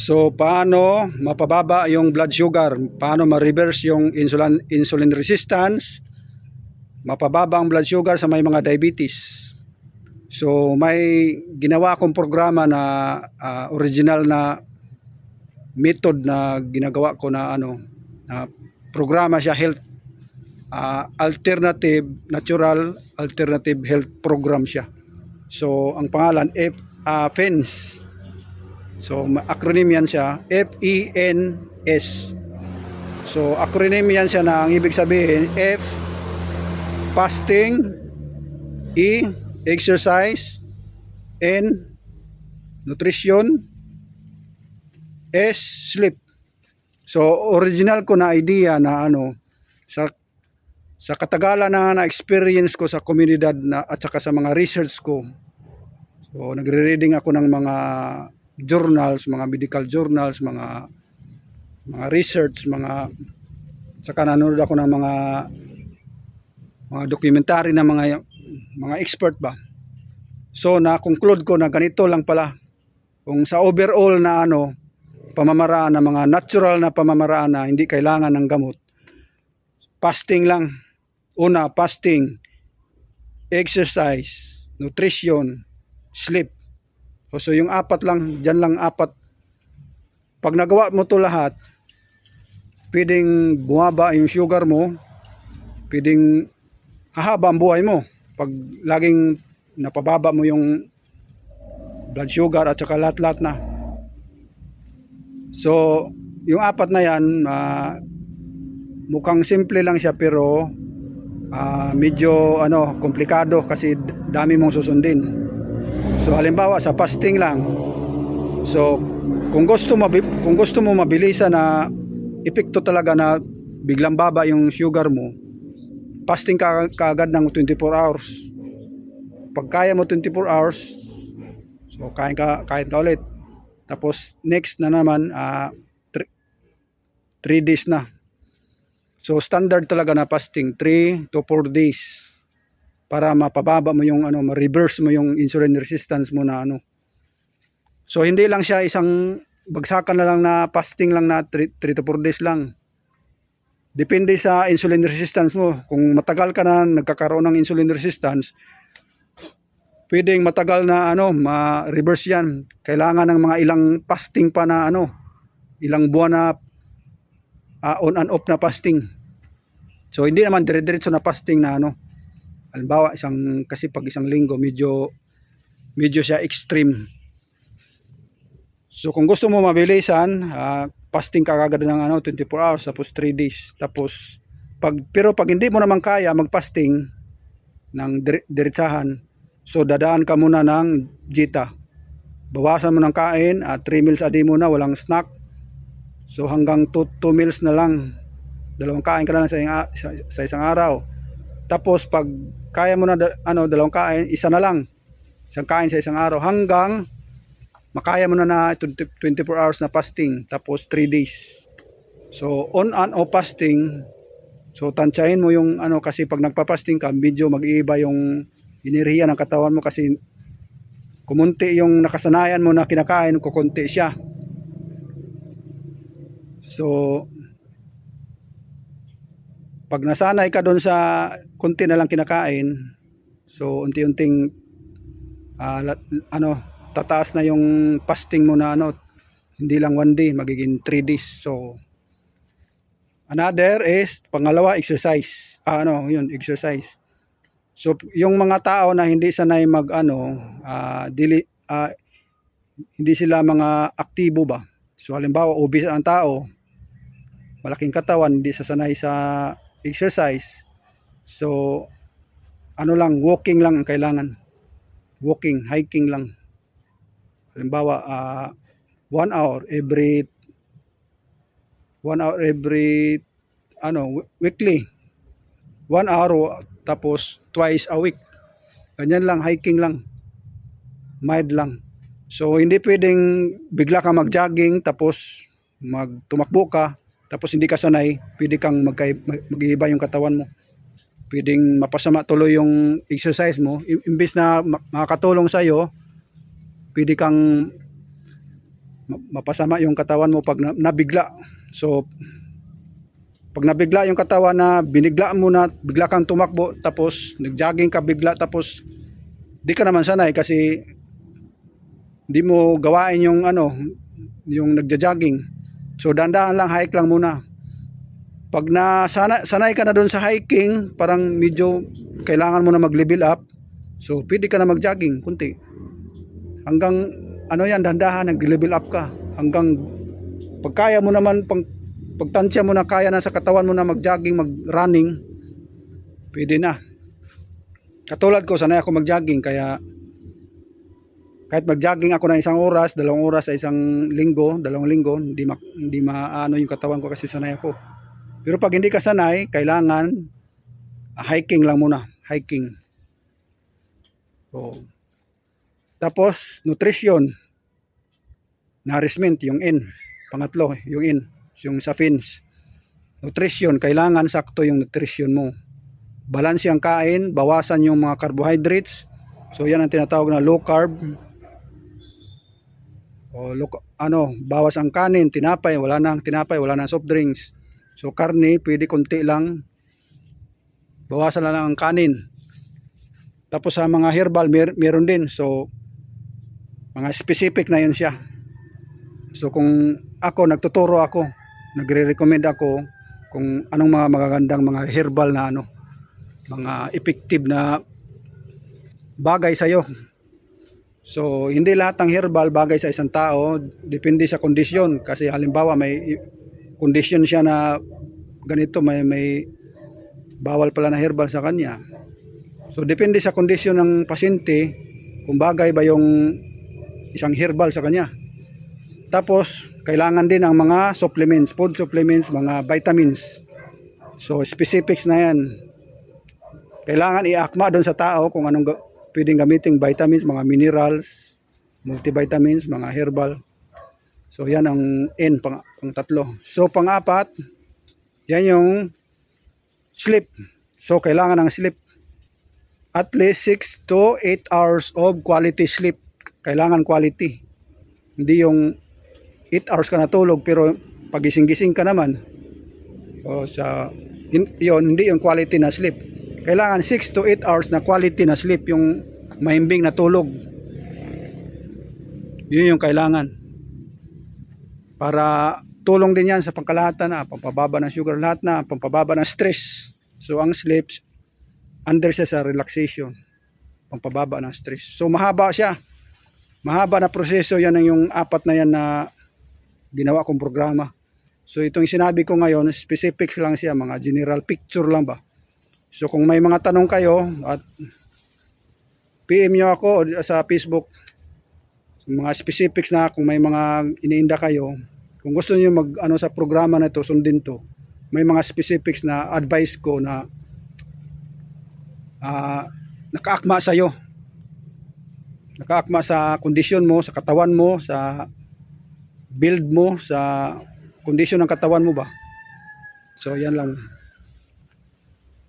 So paano mapababa yung blood sugar? Paano ma-reverse yung insulin insulin resistance? Mapababa ang blood sugar sa may mga diabetes. So may ginawa akong programa na ah, original na method na ginagawa ko na ano na programa siya health ah, alternative natural alternative health program siya. So ang pangalan F ah, FENS. So acronym yan siya F-E-N-S. So acronym yan siya na ang ibig sabihin F fasting E exercise N nutrition S sleep. So original ko na idea na ano sa sa katagalan na na-experience ko sa komunidad na at saka sa mga research ko. So nagre-reading ako ng mga journals, mga medical journals, mga mga research, mga saka nanonood ako ng mga mga documentary na mga mga expert ba. So na-conclude ko na ganito lang pala. Kung sa overall na ano pamamaraan na mga natural na pamamaraan na hindi kailangan ng gamot. Fasting lang. Una, fasting, exercise, nutrition, sleep. So, yung apat lang, dyan lang apat. Pag nagawa mo to lahat, pwedeng bumaba yung sugar mo, pwedeng hahaba ang buhay mo. Pag laging napababa mo yung blood sugar at saka lahat-lahat na. So, yung apat na yan, ah, mukhang simple lang siya pero ah, medyo ano, komplikado kasi dami mong susundin. So halimbawa sa fasting lang. So kung gusto mo kung gusto mo mabilisan na epekto talaga na biglang baba yung sugar mo, fasting ka kaagad ng 24 hours. Pag kaya mo 24 hours, so kain ka kain ka ulit. Tapos next na naman ah 3 days na. So standard talaga na fasting 3 to 4 days para mapababa mo yung ano, ma-reverse mo yung insulin resistance mo na ano. So hindi lang siya isang bagsakan na lang na fasting lang na 3, to 4 days lang. Depende sa insulin resistance mo. Kung matagal ka na nagkakaroon ng insulin resistance, pwedeng matagal na ano, ma-reverse yan. Kailangan ng mga ilang fasting pa na ano, ilang buwan na ah, on and off na fasting. So hindi naman dire-diretso na fasting na ano. Halimbawa isang kasi pag isang linggo medyo medyo siya extreme. So kung gusto mo mabilisan, ah, fasting ka kagad ng ano 24 hours tapos 3 days. Tapos pag pero pag hindi mo naman kaya mag-fasting ng dire- diretsahan, so dadaan ka muna ng jita. Bawasan mo ng kain, at 3 meals a day muna, walang snack. So hanggang 2, meals na lang. Dalawang kain ka na lang sa, sa, sa isang araw. Tapos pag kaya mo na ano dalawang kain, isa na lang. Isang kain sa isang araw hanggang makaya mo na na 20 24 hours na fasting tapos 3 days. So on and off fasting. So tansyahin mo yung ano kasi pag nagpa-fasting ka, medyo mag-iiba yung enerhiya ng katawan mo kasi kumunti yung nakasanayan mo na kinakain, kukunti siya. So, pag nasanay ka doon sa kunti na lang kinakain, so unti-unting la- ano, tataas na yung fasting mo na ano, hindi lang one day, magiging 3 days. So, another is, pangalawa, exercise. Ah, ano, yun, exercise. So, yung mga tao na hindi sanay mag, ano, ah, dili, ah, hindi sila mga aktibo ba? So, halimbawa, obese ang tao, malaking katawan, hindi sasanay sa exercise. So, ano lang, walking lang ang kailangan. Walking, hiking lang. Halimbawa, ah, one hour every one hour every ano, weekly. One hour tapos twice a week. Ganyan lang, hiking lang. Mild lang. So, hindi pwedeng bigla ka mag-jogging tapos magtumakbo ka tapos hindi ka sanay, pwede kang mag-iiba yung katawan mo. Pwedeng mapasama tuloy yung exercise mo. I- Imbis na ma- makakatulong sa iyo, pwede kang ma- mapasama yung katawan mo pag na- nabigla. So pag nabigla yung katawan na binigla mo na bigla kang tumakbo tapos nagjogging ka bigla tapos di ka naman sanay kasi di mo gawain yung ano yung nagja-jogging. So dandahan lang hike lang muna. Pag na sana, sanay ka na doon sa hiking, parang medyo kailangan mo na mag-level up. So pwede ka na mag-jogging kunti. Hanggang ano yan dandahan nag-level up ka hanggang pagkaya mo naman pang pagtansya mo na kaya na sa katawan mo na mag-jogging, mag-running, pwede na. Katulad ko, sanay ako mag-jogging, kaya kahit mag-jogging ako ng isang oras, dalawang oras sa isang linggo, dalawang linggo, hindi, ma, hindi maano yung katawan ko kasi sanay ako. Pero pag hindi ka sanay, kailangan ah, hiking lang muna, hiking. So, tapos, nutrition, nourishment, yung N. Pangatlo, yung N yung sa fins. Nutrition, kailangan sakto yung nutrition mo. Balanse ang kain, bawasan yung mga carbohydrates. So yan ang tinatawag na low carb. O low, ano, bawas ang kanin, tinapay, wala nang tinapay, wala nang soft drinks. So karne, pwede konti lang. Bawasan na lang ang kanin. Tapos sa mga herbal, mer meron din. So mga specific na yun siya. So kung ako, nagtuturo ako, nagre-recommend ako kung anong mga magagandang mga herbal na ano, mga effective na bagay sa iyo. So, hindi lahat ng herbal bagay sa isang tao, depende sa kondisyon kasi halimbawa may kondisyon siya na ganito may may bawal pala na herbal sa kanya. So, depende sa kondisyon ng pasyente kung bagay ba yung isang herbal sa kanya. Tapos, kailangan din ang mga supplements, food supplements, mga vitamins. So, specifics na yan. Kailangan iakma doon sa tao kung anong pwedeng gamiting vitamins, mga minerals, multivitamins, mga herbal. So, yan ang N, pang, pang tatlo. So, pang-apat, yan yung sleep. So, kailangan ng sleep. At least 6 to 8 hours of quality sleep. Kailangan quality. Hindi yung 8 hours ka natulog pero pagising-gising ka naman o sa yun, yun, hindi yung quality na sleep kailangan 6 to 8 hours na quality na sleep yung mahimbing na tulog. Yun yung kailangan. Para tulong din yan sa pangkalahatan na pampababa ng sugar lahat na pampababa ng stress. So ang sleep under siya sa relaxation. Pampababa ng stress. So mahaba siya. Mahaba na proseso. Yan ang yung apat na yan na ginawa kong programa. So itong sinabi ko ngayon, specifics lang siya, mga general picture lang ba. So kung may mga tanong kayo at PM nyo ako sa Facebook, mga specifics na kung may mga iniinda kayo, kung gusto niyo mag ano sa programa na to, sundin to. May mga specifics na advice ko na ah nakaakma sa iyo. Nakaakma sa kondisyon mo, sa katawan mo, sa build mo sa kondisyon ng katawan mo ba. So yan lang.